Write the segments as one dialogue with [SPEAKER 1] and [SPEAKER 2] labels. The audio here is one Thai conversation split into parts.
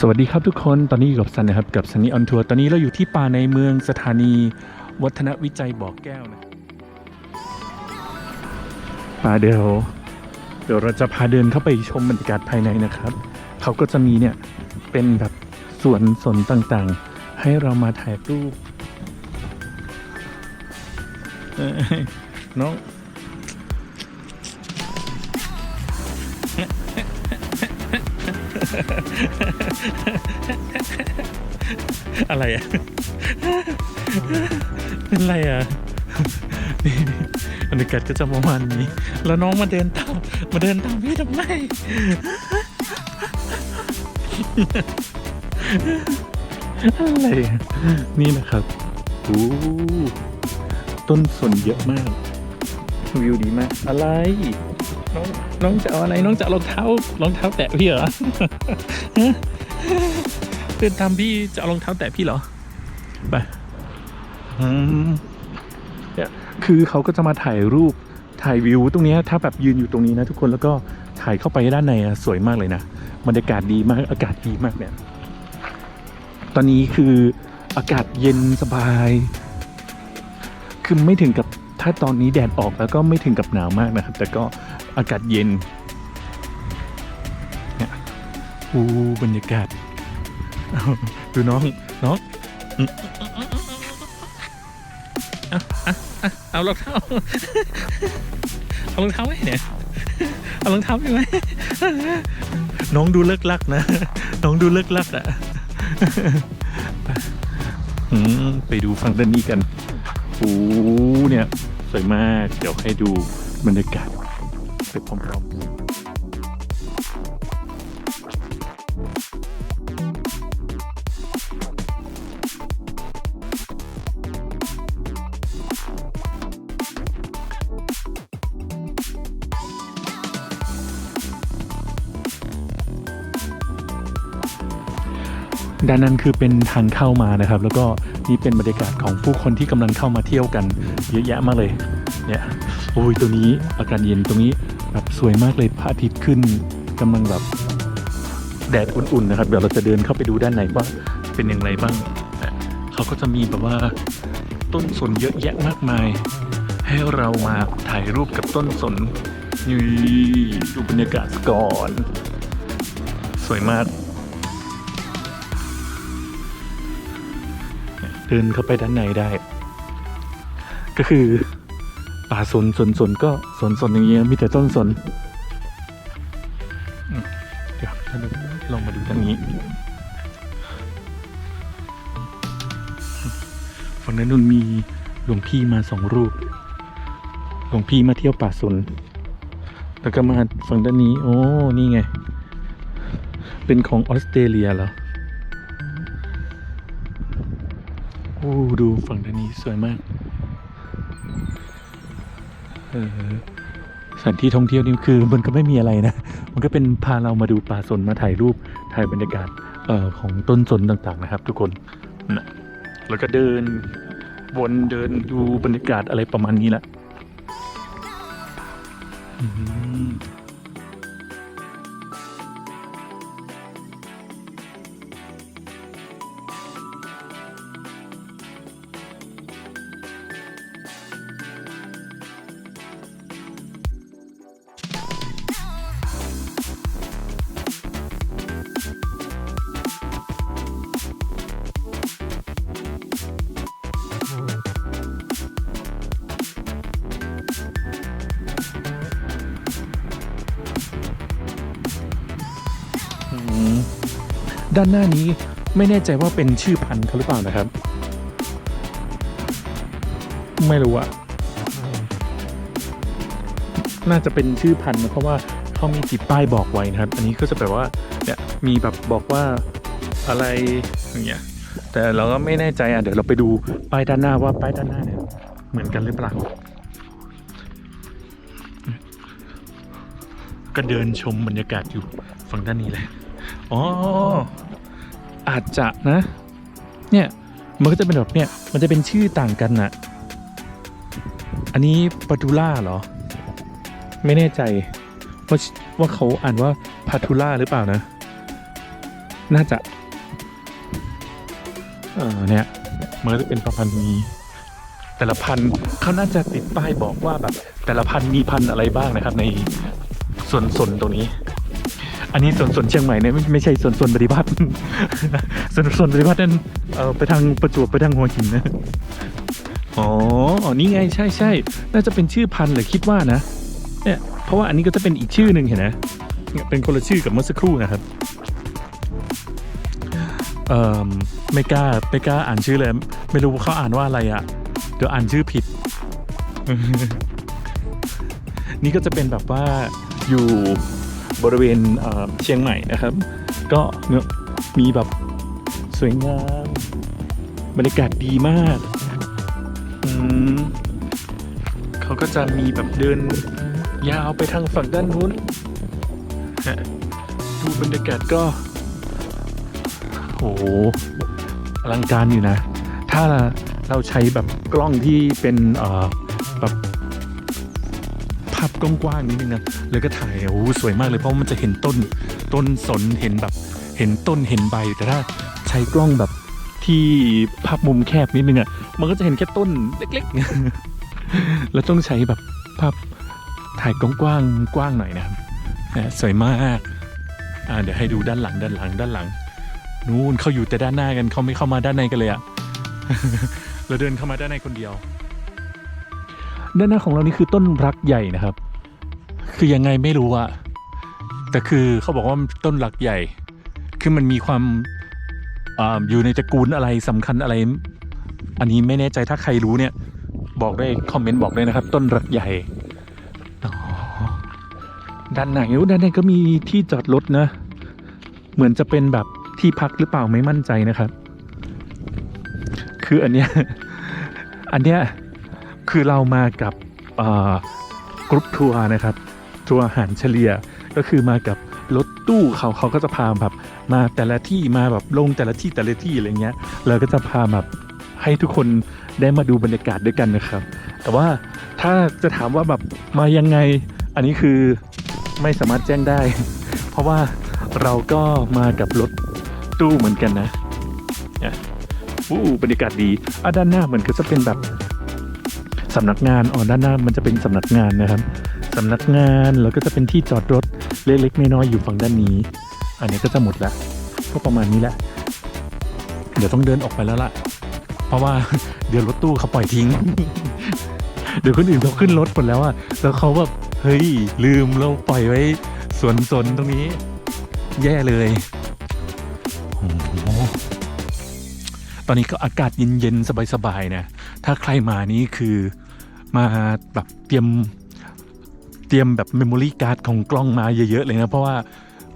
[SPEAKER 1] สวัสดีครับทุกคน ตอนนี้อยู่กับซันนะครับ กับซันนี่ออนทัวร์ตอนนี้เราอยู่ที่ป่าในเมืองสถานี วัฒนวิจัยบ่อแก้วนะป่าเดี๋ยวเดี๋ยวเราจะพาเดินเข้าไปชมบรรยากาศภายในนะครับ เขาก็จะมีเนี่ยเป็นแบบสวนสนต่างๆ ให้เรามาถ่ายรูปเน้อง อะไรอะ เป็นไรอะ นี่บรรยากาศก็จะประมาณนี้ แล้วน้องมาเดินตาม มาเดินตามพี่ทำไม อะไร นี่นะครับ โอ้ ต้นสนเยอะมาก วิวดีมาก อะไร น้องน้องจะเอาอะไรน้องจะรองเท้ารองเท้าแตะพี่เหรอฮะเดินตามพี่จะเอารองเท้าแตะพี่เหรอไปเนี่ยคือเขาก็จะมาถ่ายรูปถ่ายวิวตรงนี้ถ้าแบบยืนอยู่ตรงนี้นะทุกคนแล้วก็ถ่ายเข้าไปด้านในสวยมากเลยนะบรรยากาศดีมากอากาศดีมากเนี่ยตอนนี้คืออากาศเย็นสบาย คือไม่ถึงกับ ถ้าตอนนี้แดดออกแล้วก็ไม่ถึงกับหนาวมากนะครับ แต่ก็อากาศเย็นเนี่ยอู้บรรยากาศดูน้องน้องอืมเอารองเท้าเอารองเท้าไว้เนี่ยเอารองเท้าไปไหมน้องดูเลิกลักนะ น้องดูเลิกลักอะไปอืมไปดูฝั่งด้านนี้กันโอ้เนี่ย สวยมาก เดี๋ยวให้ดูบรรยากาศไปพร้อมๆ ด้านนั้นคือเป็นทางเข้ามานะครับ แล้วก็นี่เป็นบรรยากาศของผู้คนที่กำลังเข้ามาเที่ยวกันเยอะแยะมากเลยเนี่ยโอ้ยตัวนี้อากาศเย็นตรงนี้แบบสวยมากเลยพระอาทิตย์ขึ้นกำลังแบบแดดอุ่นๆนะครับเดี๋ยวเราจะเดินเข้าไปดูด้านในว่าเป็นอย่างไรบ้างเนี่ยเขาก็จะมีแบบว่าต้นสนเยอะแยะมากมาย ให้เรามาถ่ายรูปกับต้นสนนี่ดูบรรยากาศก่อน สวยมาก เดินเข้าไปด้านในได้ ก็คือป่าสนสนสนก็สนสนอย่างเงี้ยมีแต่ต้นสนเดี๋ยวท่านลองมาดูทางนี้ฝั่งนั้นนุ่นมีหลวงพี่มาสองรูป หลวงพี่มาเที่ยวป่าสนแล้วก็มาฝั่งด้านนี้ โอ้ นี่ไง เป็นของออสเตรเลียเหรอ อ้ดูฝั่งด้านนี้สวยมาก เออสถานที่ท่องเที่ยวนี่คือมันก็ไม่มีอะไรนะ มันก็เป็นพาเรามาดูป่าสนมาถ่ายรูปถ่ายบรรยากาศเอ่อของต้นสนต่างๆนะครับ ทุกคนนะแล้วก็เดินวนเดินดูบรรยากาศอะไรประมาณนี้แหละ ด้านหน้านี้ไม่แน่ใจว่าเป็นชื่อพันธุ์เขาหรือเปล่านะครับ ไม่รู้อะน่าจะเป็นชื่อพันธุ์เพราะว่าเขามีติดป้ายบอกไว้นะครับ อันนี้ก็จะแบบว่าเนี่ยมีแบบบอกว่าอะไรอย่างเงี้ยแต่เราก็ไม่แน่ใจอะเดี๋ยวเราไปดูป้ายด้านหน้าว่าป้ายด้านหน้าเนี่ยเหมือนกันหรือเปล่าก็เดินชมบรรยากาศอยู่ฝั่งด้านนี้แหละ อ๋อ อาจจะนะ เนี่ย มันก็จะเป็นแบบเนี่ย มันจะเป็นชื่อต่างกันน่ะ อันนี้ปาตูล่าเหรอ ไม่แน่ใจ ว่าว่าเขาอ่านว่าพาทูล่าหรือเปล่านะ น่าจะ เออเนี่ยมันก็จะเป็นประพันธ์นี้แต่ละพันธุ์เขาน่าจะติดป้ายบอกว่าแบบแต่ละพันธุ์มีพันธุ์อะไรบ้างนะครับในส่วนส่วนตรงนี้ อันนี้ส่วนส่วนเชียงใหม่เนี่ยไม่ไม่ใช่ส่วนส่วนปฏิบัติ ส่วนส่วนปฏิบัตินั่นเออไปทางประจวบไปทางหัวหินนะอ๋อนี่ไงใช่ใช่น่าจะเป็นชื่อพันธุ์เลยคิดว่านะเนี่ยเพราะว่าอันนี้ก็จะเป็นอีกชื่อหนึ่งเห็นไหมเป็นคนละชื่อกับเมื่อสักครู่นะครับเอ่อไม่กล้าไม่กล้าอ่านชื่อเลย ไม่รู้เขาอ่านว่าอะไรอะ่ะเดี๋ยวอ่านชื่อผิด นี่ก็จะเป็นแบบว่าอยู่ บริเวณเชียงใหม่นะครับ ก็เนี่ยมีแบบสวยงามบรรยากาศดีมากอืมเขาก็จะมีแบบเดินยาวไปทางฝั่งด้านนู้นดูบรรยากาศก็โอ้โหอลังการอยู่นะ ถ้าเราใช้แบบกล้องที่เป็นแบบาพกว้างๆนิดนึงนะแล้วก็ถ่ายโอ้โหสวยมากเลยเพราะมันจะเห็นต้นต้นสนเห็นแบบเห็นต้นเห็นใบ แต่ถ้าใช้กล้องแบบที่ภาพมุมแคบนิดนึงอะ่ะมันก็จะเห็นแค่ต้นเล็กๆแล้วต้องใช้แบบภาพถ่ายกว้างๆกว้างหน่อยนะครับสวยมากอ่าเดี๋ยวให้ดูด้านหลังด้านหลังด้านหลังนู่นเขาอยู่แต่ด้านหน้ากันเขาไม่เข้ามาด้านในกันเลยอะเราเดินเข้ามาด้านในคนเดียว ด้านหน้าของเรานี่คือต้นรักใหญ่นะครับ คือยังไงไม่รู้อะแต่คือเขาบอกว่าต้นรักใหญ่ คือมันมีความอาอยู่ในตระกูลอะไรสำคัญอะไร อันนี้ไม่แน่ใจถ้าใครรู้เนี่ย บอกได้คอมเมนต์บอกเลยนะครับ ต้นรักใหญ่ด้านไหนด้านในก็มีที่จอดรถนะ เหมือนจะเป็นแบบที่พักหรือเปล่าไม่มั่นใจนะครับ คืออันเนี้ยอันเนี้ย คือเรามากับกรุ๊ปทัวร์นะครับทัวร์อาหารเฉลี่ยก็คือมากับรถตู้เขาเขาก็จะพาแบบมาแต่ละที่มาแบบลงแต่ละที่แต่ละที่อะไรเงี้ยเราก็จะพาแบบให้ทุกคนได้มาดูบรรยากาศด้วยกันนะครับ แต่ว่าถ้าจะถามว่าแบบมายังไงอันนี้คือไม่สามารถแจ้งได้ เพราะว่าเราก็มากับรถตู้เหมือนกันนะอู้บรรยากาศดีอะด้านหน้าเหมือนก็จะเป็นแบบ สำนักงานอ๋อด้านหน้ามันจะเป็นสำนักงานนะครับสำนักงานแล้วก็จะเป็นที่จอดรถเล็กๆน้อยๆอยู่ฝั่งด้านนี้ อันนี้ก็จะหมดละก็ประมาณนี้แหละ เดี๋ยวต้องเดินออกไปแล้วล่ะ เพราะว่าเดี๋ยวรถตู้เขาปล่อยทิ้ง เดี๋ยวคนอื่นเขาขึ้นรถหมดแล้วอะแล้วเขาแบบเฮ้ยลืมเราปล่อยไว้สวนสนตรงนี้ แย่เลยตอนนี้ก็อากาศเย็นๆ สบายๆนะ ถ้าใครมานี่คือ มาแบบเตรียมเตรียมแบบเมมโมรี่การ์ดของกล้องมาเยอะๆเลยนะ เพราะว่า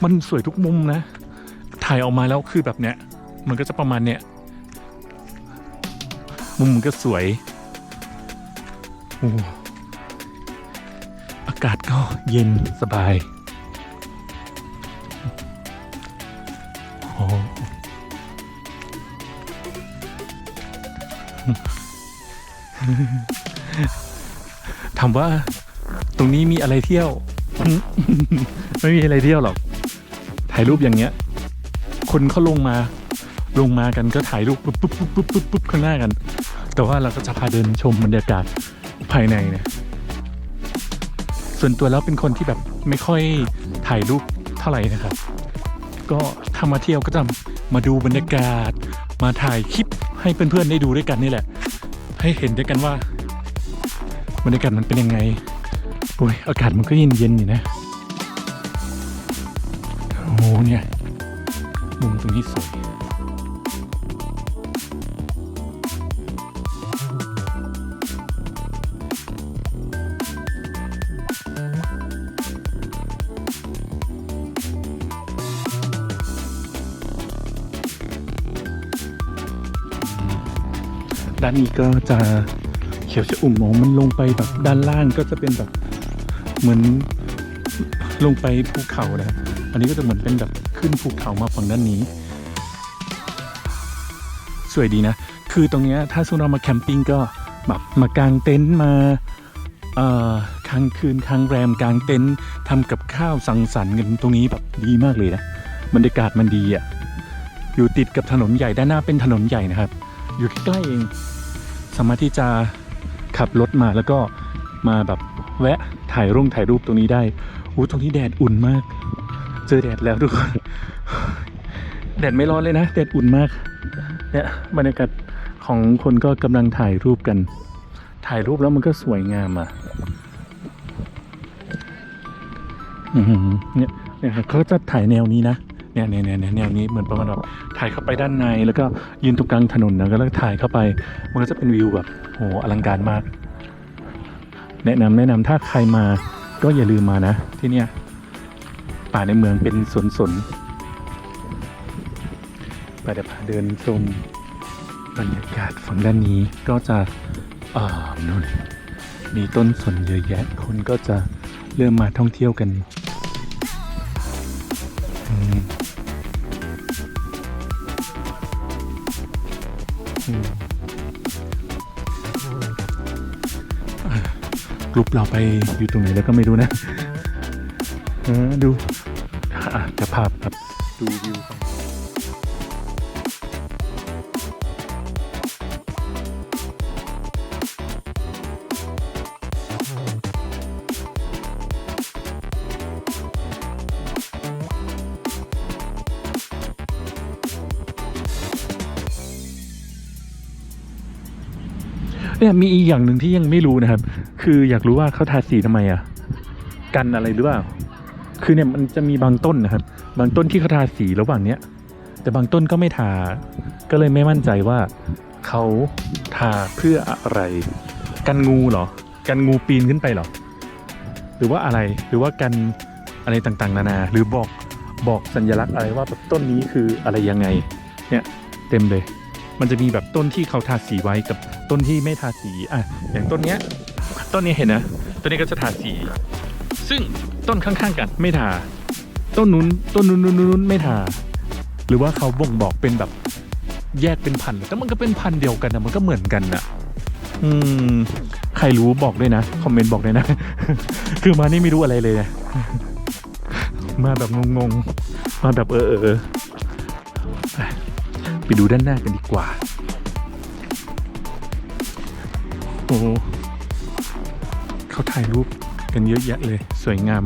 [SPEAKER 1] มันสวยทุกมุมนะ ถ่ายออกมาแล้วคือแบบเนี้ย มันก็จะประมาณเนี้ยมุมมันก็สวยโอ้อากาศก็เย็นสบายโอ้ ถามว่าตรงนี้มีอะไรเที่ยว ไม่มีอะไรเที่ยวหรอก ถ่ายรูปอย่างเงี้ย คนเขาลงมา ลงมากันก็ถ่ายรูปปุ๊บปุ๊บปุ๊บปุ๊บปุ๊บข้างหน้ากัน แต่ว่าเราก็จะพาเดินชมบรรยากาศภายในเนี่ย ส่วนตัวแล้วเป็นคนที่แบบไม่ค่อยถ่ายรูปเท่าไหร่นะครับ ก็ถ้ามาเที่ยวก็จะมาดูบรรยากาศ มาถ่ายคลิปให้เพื่อนๆได้ดูด้วยกันนี่แหละ ให้เห็นด้วยกันว่า บรรยากาศมันเป็นยังไงโอ้ยอากาศมันก็เย็นๆอยู่นะ โอ้โหเนี่ยมุมตรงนี้สวยด้านนี้ก็จะ เขียวชอุ่มมองมันลงไปแบบด้านล่างก็จะเป็นแบบเหมือนลงไปภูเขานะครับอันนี้ก็จะเหมือนเป็นแบบขึ้นภูเขามาฝั่งด้านนี้ สวยดีนะ คือตรงเนี้ยถ้าสมมติเรามาแคมปิ้งก็แบบมากางเต็นท์มาค้างคืนค้างแรมกางเต็นท์ทำกับข้าวสังสรรค์กันตรงนี้แบบดีมากเลยนะบรรยากาศมันดีอะอยู่ติดกับถนนใหญ่ด้านหน้าเป็นถนนใหญ่นะครับ อยู่ใกล้เองสามารถที่จะ ขับรถมาแล้วก็มาแบบแวะถ่ายร่งถ่ายรูปตรงนี้ได้อู้ตรงนี้แดดอุ่นมาก เจอแดดแล้วทุกคนแดดไม่ร้อนเลยนะแดดอุ่นมากเนี่ยบรรยากาศของคนก็กำลังถ่ายรูปกัน ถ่ายรูปแล้วมันก็สวยงามอะเนี่ยเนี่ยครับเขาจะถ่ายแนวนี้นะ เนี่ยเนี่ยเนี่ยเนี่ยแนวนี้เหมือนประมาณแบบถ่ายเข้าไปด้านในแล้วก็ยืนตรงกลางถนนนะแล้วก็ถ่ายเข้าไปมันก็จะเป็นวิวแบบโหอลังการมาก แนะนำแนะนำถ้าใครมาก็อย่าลืมมานะ ที่เนี่ยป่าในเมืองเป็นสวนสนไปเดี๋ยวพาเดินชมบรรยากาศฝั่งด้านนี้ก็จะอ่านู่นมีต้นสนเยอะแยะคนก็จะเริ่มมาท่องเที่ยวกัน กลุ่มเราไปอยู่ตรงไหนแล้วก็ไม่รู้นะ เออดูอะจะพาแบบดูวิว เนี่ยมีอีกอย่างหนึ่งที่ยังไม่รู้นะครับ คืออยากรู้ว่าเขาทาสีทำไมอะ กันอะไรหรือเปล่า คือเนี่ยมันจะมีบางต้นนะครับ บางต้นที่เขาทาสีระหว่างเนี้ย แต่บางต้นก็ไม่ทา ก็เลยไม่มั่นใจว่าเขาทาเพื่ออะไร กันงูเหรอ กันงูปีนขึ้นไปเหรอ หรือว่าอะไร หรือว่ากันอะไรต่างๆ นานา หรือบอกบอกสัญลักษณ์อะไรว่าต้นนี้คืออะไรยังไง เนี่ยเต็มเลย มันจะมีแบบต้นที่เขาทาสีไว้กับต้นที่ไม่ทาสีอะอย่างต้นเนี้ยต้นนี้เห็นนะต้นนี้ก็จะทาสี ซึ่งต้นข้างๆกันไม่ทา ต้นนู้นต้นนู้นนู้นนู้นไม่ทา หรือว่าเขาบ่งบอกเป็นแบบแยกเป็นพันแต่มันก็เป็นพันเดียวกันนะมันก็เหมือนกันนะอืม ใครรู้บอกด้วยนะ คอมเมนต์บอกด้วยนะ คือมานี่ไม่รู้อะไรเลยนะมาแบบงงๆ มาแบบเออเออ ไปดูด้านหน้ากันดีกว่า โอ้เขาถ่ายรูปกันเยอะแยะเลย สวยงาม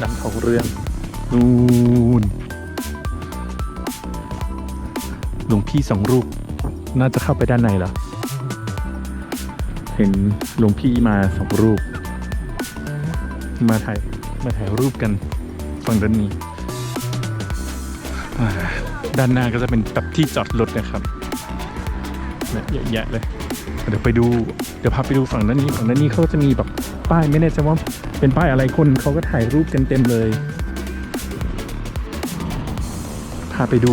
[SPEAKER 1] น้ำท้องเรื่องนู่นหลวงพี่สองรูป น่าจะเข้าไปด้านในแล้ว เห็นหลวงพี่มาสองรูป มาถ่ายมาถ่ายรูปกันฝั่งด้านนี้ ด้านหน้าก็จะเป็นแบบที่จอดรถนะครับเนี่ยเยอะแยะเลย เดี๋ยวไปดู เดี๋ยวพาไปดูฝั่งด้านนี้ ฝั่งด้านนี้เขาจะมีแบบป้ายไม่แน่ใจว่าเป็นป้ายอะไรคนเขาก็ถ่ายรูปกันเต็มเลย พาไปดู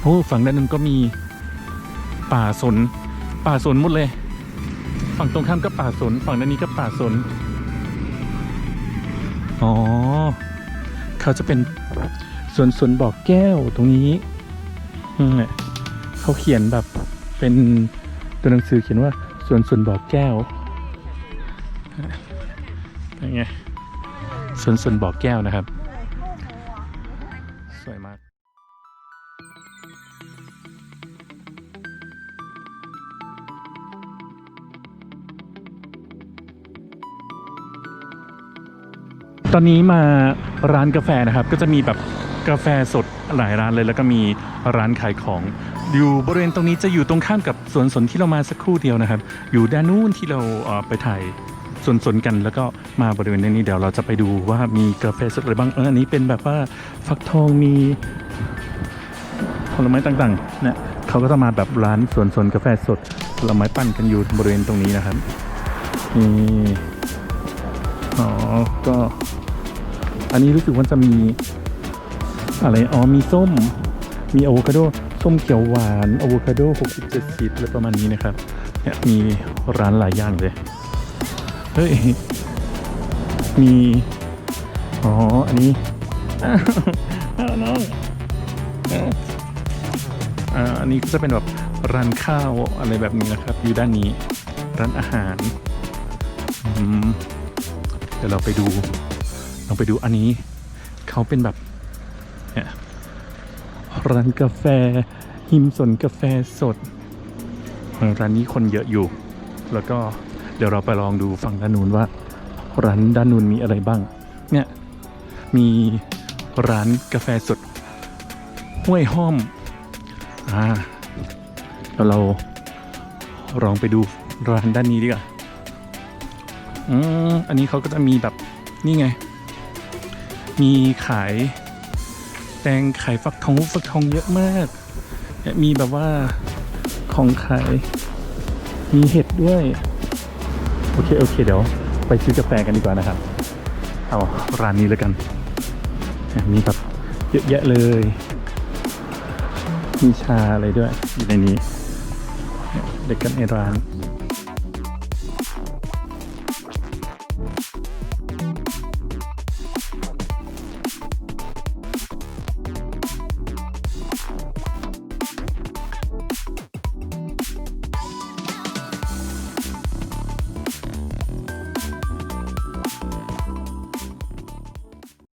[SPEAKER 1] โอ้ฝั่งด้านนึงก็มีป่าสน ป่าสนหมดเลย ฝั่งตรงข้ามก็ป่าสน ฝั่งด้านนี้ก็ป่าสน อ๋อ เขาจะเป็น สวนสวนบอกแก้วตรงนี้เขาเขียนแบบเป็นตัวหนังสือเขียนว่าสวนสวนบอกแก้วยังไงสวนสวนบอกแก้วนะครับ สวยมากตอนนี้มาร้านกาแฟนะครับ ก็จะมีแบบ กาแฟสดหลายร้านเลย แล้วก็มีร้านขายของ อยู่บริเวณตรงนี้จะอยู่ตรงข้ามกับสวนสนที่เรามาสักครู่เดียวนะครับ อยู่ด้านนู้นที่เราเออไปถ่ายสวนสนกันแล้วก็มาบริเวณนี้เดี๋ยวเราจะไปดูว่ามีกาแฟสดอะไรบ้างเอออันนี้เป็นแบบว่าฟักทองมีผลไม้ต่างๆเนี่ยเขาก็จะมาแบบร้านสวนสนกาแฟสดผลไม้ปั่นกันอยู่บริเวณตรงนี้นะครับนี่อ๋อก็ อันนี้รู้สึกว่าจะมี อะไร อ๋อ มีส้ม มีอะโวคาโด ส้มเขียวหวานอะโวคาโด60 70อะไรประมาณนี้นะครับ เนี่ยมีร้านหลายอย่างเลย เฮ้ย มี อ๋อ อันนี้อ้าวน้องอ๋ออันนี้ก็จะเป็นแบบร้านข้าวอะไรแบบนี้นะครับ อยู่ด้านนี้ ร้านอาหาร เดี๋ยวเราไปดูลองไปดูอันนี้ เขาเป็นแบบ ร้านกาแฟ หิมสนกาแฟสด ร้านนี้คนเยอะอยู่ แล้วก็เดี๋ยวเราไปลองดูฝั่งด้านนู้นว่า ร้านด้านนู้นมีอะไรบ้าง เนี่ยมีร้านกาแฟสดห้วยห้อม อ่าแล้วเราลองไปดูร้านด้านนี้ดีกว่าอืมอันนี้เขาก็จะมีแบบนี่ไง มีขาย แตงขายฟักทองฟักทองเยอะมาก มีแบบว่าของขาย มีเห็ดด้วย โอเค โอเค เดี๋ยว ไปซื้อกาแฟกันดีกว่านะครับ เอาร้านนี้แล้วกัน มีแบบเยอะแยะเลย มีชาอะไรด้วย อยู่ในนี้เนี่ยเด็กกันในร้าน